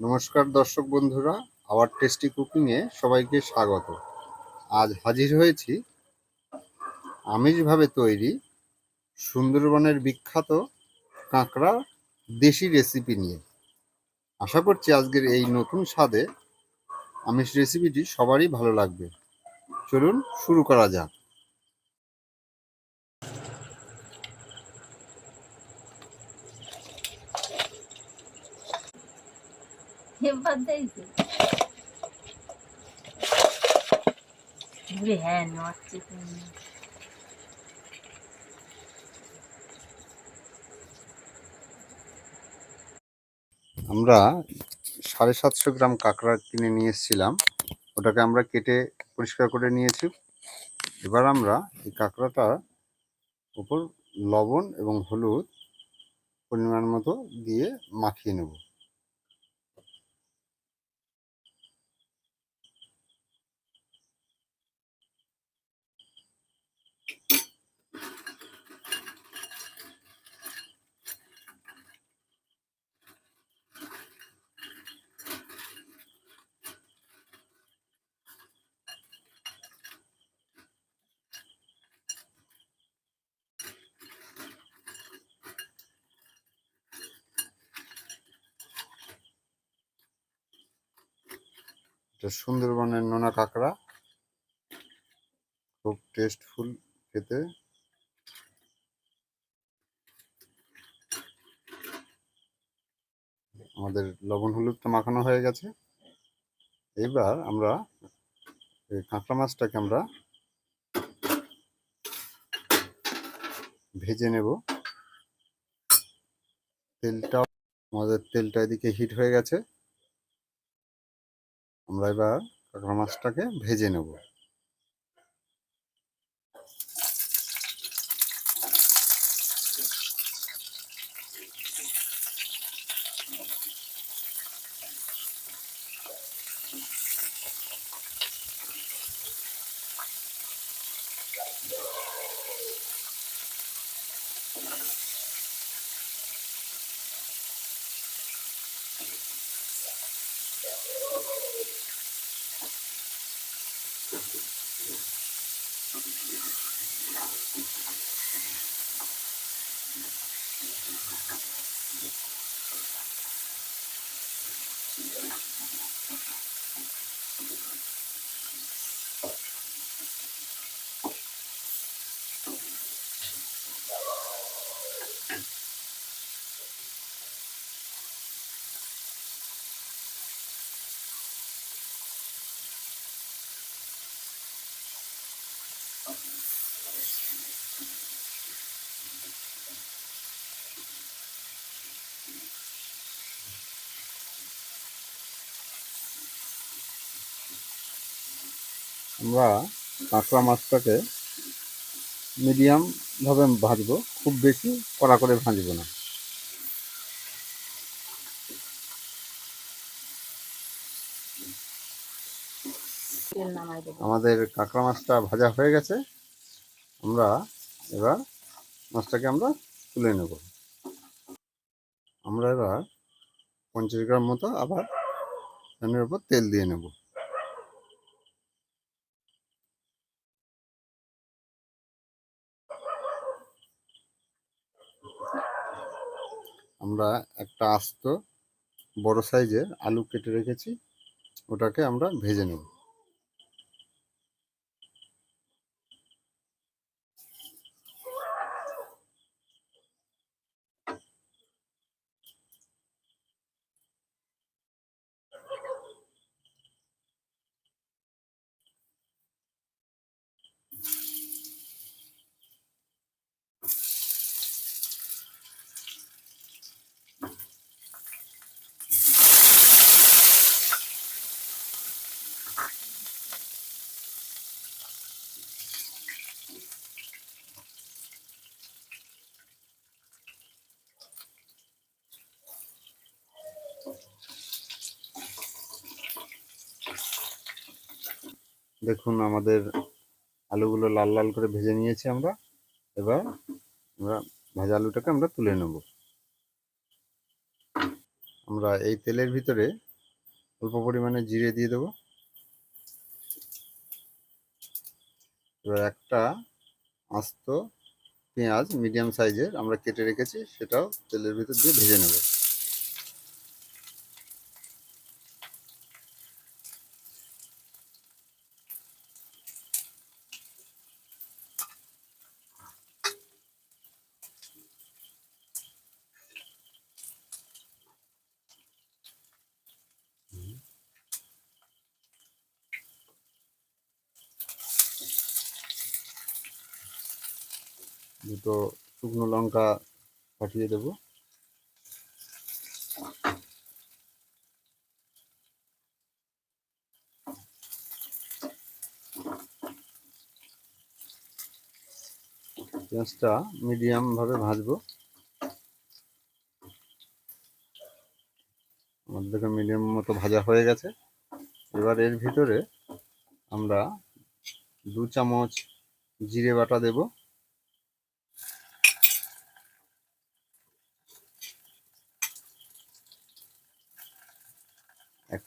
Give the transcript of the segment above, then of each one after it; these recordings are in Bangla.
নমস্কার দর্শক বন্ধুরা, আওয়ার টেস্টি কুকিংয়ে সবাইকে স্বাগত। আজ হাজির হয়েছি আমিষভাবে তৈরি সুন্দরবনের বিখ্যাত কাঁকড়া দেশি রেসিপি নিয়ে। আশা করছি আজকের এই নতুন স্বাদে আমিষ রেসিপিটি সবারই ভালো লাগবে। চলুন শুরু করা যাক। হ্যাঁ আমরা সাড়ে সাতশো গ্রাম কাঁকড়া কিনে নিয়ে এসেছিলাম। ওটাকে আমরা কেটে পরিষ্কার করে নিয়েছি। এবার আমরা এই কাঁকড়াটার উপর লবণ এবং হলুদ পরিমাণ মতো দিয়ে মাখিয়ে নেব। এটা সুন্দরবনের নোনা কাঁকড়া। খুব টেস্টফুল খেতে? আমাদের লবণ হলুদটা মাখানো হয়ে গেছে। এবার আমরা এই কাঁকড়া মাছটাকে আমরা ভেজে নেব। তেলটা, আমাদের তেলটা এদিকে হিট হয়ে গেছে। আমরা এবার কাঁকড়া মাছটাকে ভেজে নেব। আমরা কাঁকড়া মাছটাকে মিডিয়াম ভাবে ভাজবো খুব বেশি কড়া করে ভাজবো না। আমাদের কাঁকড়া মাছটা ভাজা হয়ে গেছে। আমরা এবার মাছটাকে আমরা তুলে নেব। আমরা এবার পঞ্চাশ গ্রাম মতো আবার প্যানের উপর তেল দিয়ে নেব। আমরা একটা আস্ত বড় সাইজের আলু কেটে রেখেছি। ওটাকে আমরা ভেজে নেব। দেখুন আমাদের আলুগুলো লাল লাল করে ভেজে নিয়েছি আমরা। এবার আমরা ভাজা আলুটাকে আমরা তুলে নেব। আমরা এই তেলের ভিতরে অল্প পরিমাণে জিরে দিয়ে দেবো। এবার একটা আস্ত পেঁয়াজ মিডিয়াম সাইজের আমরা কেটে রেখেছি, সেটাও তেলের ভিতর দিয়ে ভেজে নেব। দুটো শুকনো লঙ্কা ফাটিয়ে দেবো। পেঁয়াজটা মিডিয়াম ভাবে ভাজবো। আমাদের মিডিয়াম মতো ভাজা হয়ে গেছে। এবার এর ভিতরে আমরা দু চামচ জিরে বাটা দেব।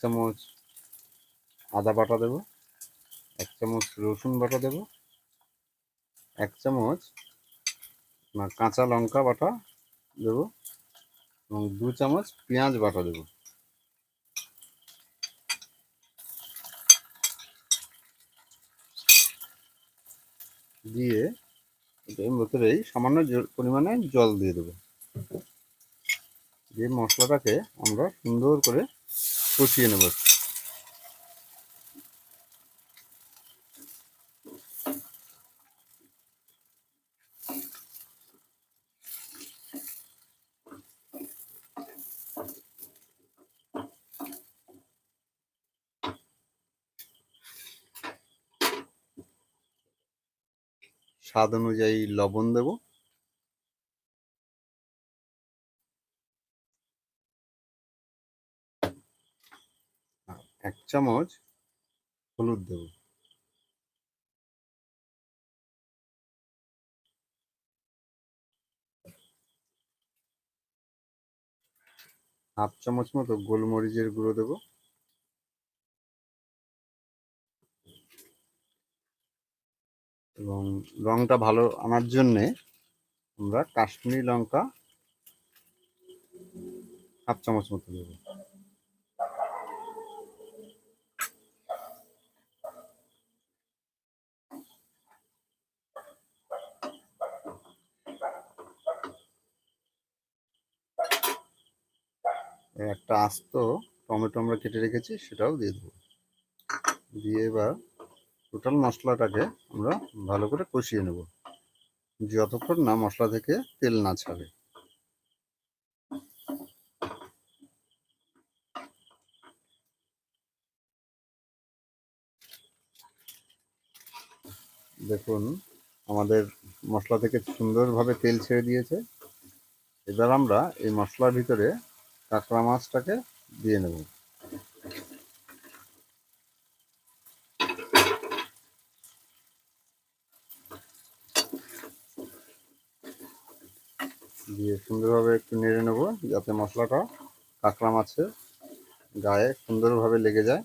চামচ আদা বাটা দেব, এক চামচ রসুন বাটা দেব, এক চামচ না, কাঁচা লঙ্কা বাটা দেব এবং দু চামচ পেঁয়াজ বাটা দেব। দিয়ে এর ভেতরেই সামান্য পরিমাণে জল দিয়ে দেবো। দিয়ে মশলাটাকে আমরা সুন্দর করে কষিয়ে নেব স্বাদ অনুযায়ী লবণ দেব এক চামচ হলুদ দেব। হাফ চামচ মতো গোলমরিচের গুঁড়ো দেব। এবং রংটা ভালো আনার জন্যে আমরা কাশ্মীরি লঙ্কা হাফ চামচ মতো দেবো। একটা আস্ত টমেটো আমরা কেটে রেখেছি, সেটাও দিয়ে দেবো। দিয়ে এবার টোটাল মশলাটাকে আমরা ভালো করে কষিয়ে নেব। যতক্ষণ না মশলা থেকে তেল না ছাড়ে। দেখুন, আমাদের মশলা থেকে সুন্দরভাবে তেল ছেড়ে দিয়েছে। এবার আমরা এই মশলার ভিতরে কাঁকড়া মাছটাকে দিয়ে নেব। দিয়ে সুন্দরভাবে একটু নেড়ে নেব যাতে মশলাটা কাঁকড়া মাছের গায়ে সুন্দরভাবে লেগে যায়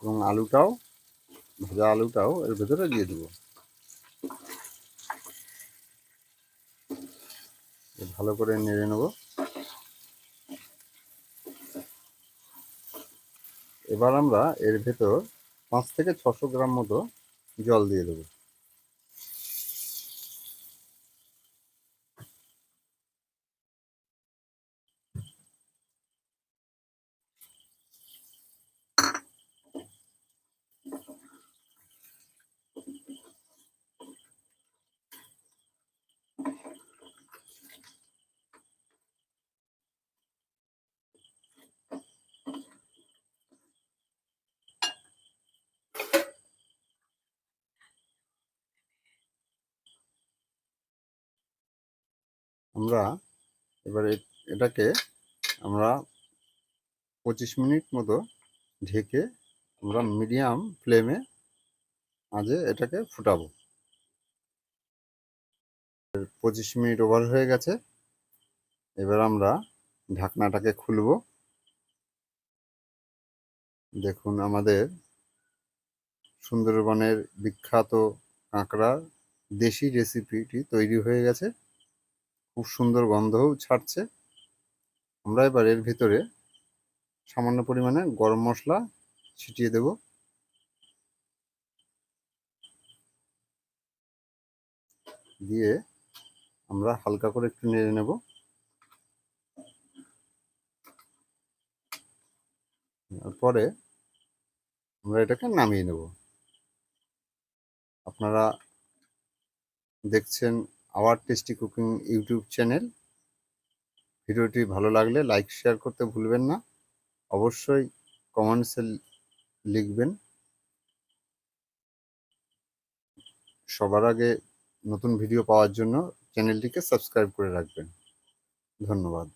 এবং আলুটাও, ভাজা আলুটাও এর ভেতরে দিয়ে দেবো। ভালো করে নেড়ে নেব। এবার আমরা এর ভেতর পাঁচ থেকে ছশো গ্রাম মতো জল দিয়ে দেবো। আমরা এবারে এটাকে আমরা পঁচিশ মিনিট মতো ঢেকে আমরা মিডিয়াম ফ্লেমে আজে এটাকে ফুটাবো। পঁচিশ মিনিট ওভার হয়ে গেছে। এবার আমরা ঢাকনাটাকে খুলব। দেখুন আমাদের সুন্দরবনের বিখ্যাত কাঁকড়ার দেশি রেসিপিটি তৈরি হয়ে গেছে। খুব সুন্দর গন্ধও ছাড়ছে। আমরা এবার এর ভিতরে সামান্য পরিমাণে গরম মশলা ছিটিয়ে দেব। দিয়ে আমরা হালকা করে একটু নেড়ে নেব। তারপরে আমরা এটাকে নামিয়ে নেব। আপনারা দেখছেন our tasty cooking YouTube channel. ভিডিওটি ভালো লাগলে লাইক, শেয়ার করতে ভুলবেন না। অবশ্যই কমেন্টসে লিখবেন। সবার আগে নতুন ভিডিও পাওয়ার জন্য চ্যানেলটিকে সাবস্ক্রাইব করে রাখবেন। ধন্যবাদ।